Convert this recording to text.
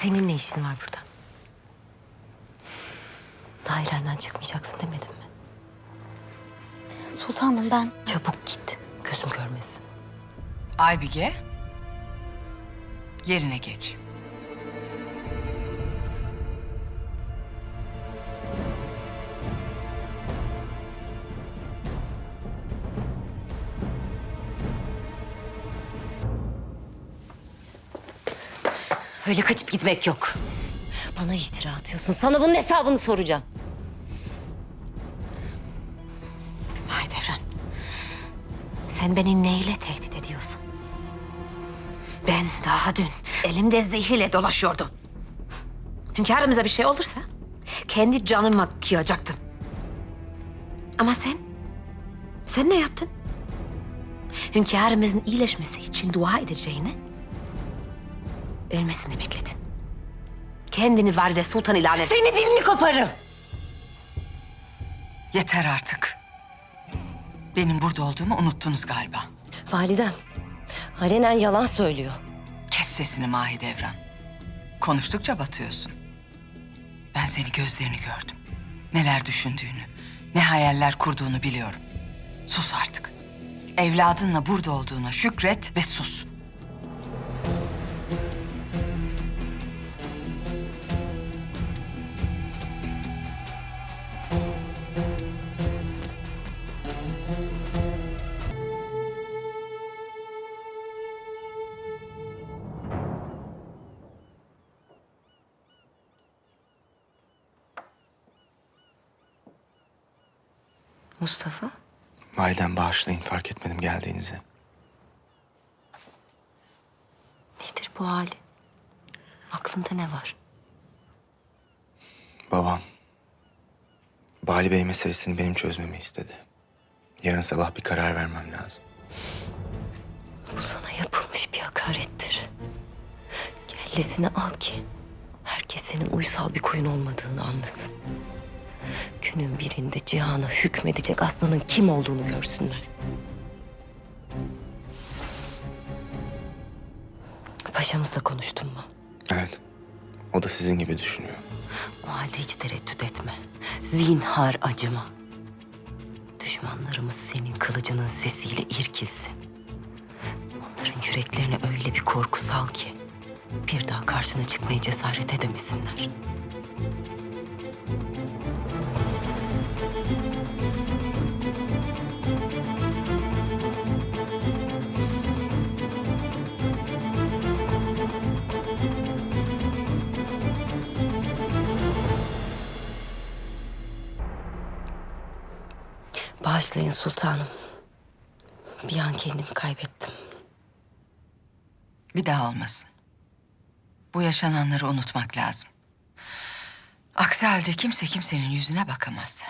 Senin ne işin var burada? Dairenden çıkmayacaksın demedim mi? Sultanım ben... Çabuk git. Gözüm görmesin. Aybige, yerine geç. Öyle kaçıp gitmek yok. Bana iftira atıyorsun. Sana bunun hesabını soracağım. Mahidevran. Sen beni neyle tehdit ediyorsun? Ben daha dün elimde zehirle dolaşıyordum. Hünkârımıza bir şey olursa kendi canıma kıyacaktım. Ama sen, sen ne yaptın? Hünkârımızın iyileşmesi için dua edeceğini ölmesini bekledin. Kendini valide sultan ilan et. Seni dilini koparım. Yeter artık. Benim burada olduğumu unuttunuz galiba. Validem, alenen yalan söylüyor. Kes sesini Mahidevran. Konuştukça batıyorsun. Ben seni gözlerini gördüm. Neler düşündüğünü, ne hayaller kurduğunu biliyorum. Sus artık. Evladınla burada olduğuna şükret ve sus. Mustafa, Validen bağışlayın fark etmedim geldiğinizi. nedir bu hali? Aklında ne var? Babam Bali Bey meselesini benim çözmemi istedi. Yarın sabah bir karar vermem lazım. Bu sana yapılmış bir hakarettir. Kellesini al ki herkes senin uysal bir koyun olmadığını anlasın. Günün birinde cihana hükmedecek aslanın kim olduğunu görsünler. Paşamızla konuştun mu? Evet. O da sizin gibi düşünüyor. O halde hiç tereddüt etme. Zinhar acıma. Düşmanlarımız senin kılıcının sesiyle irkilsin. Onların yüreklerine öyle bir korku sal ki... ...bir daha karşına çıkmaya cesaret edemesinler. Bağışlayın sultanım. Bir an kendimi kaybettim. Bir daha olmasın. Bu yaşananları unutmak lazım. Aksi halde kimse kimsenin yüzüne bakamaz.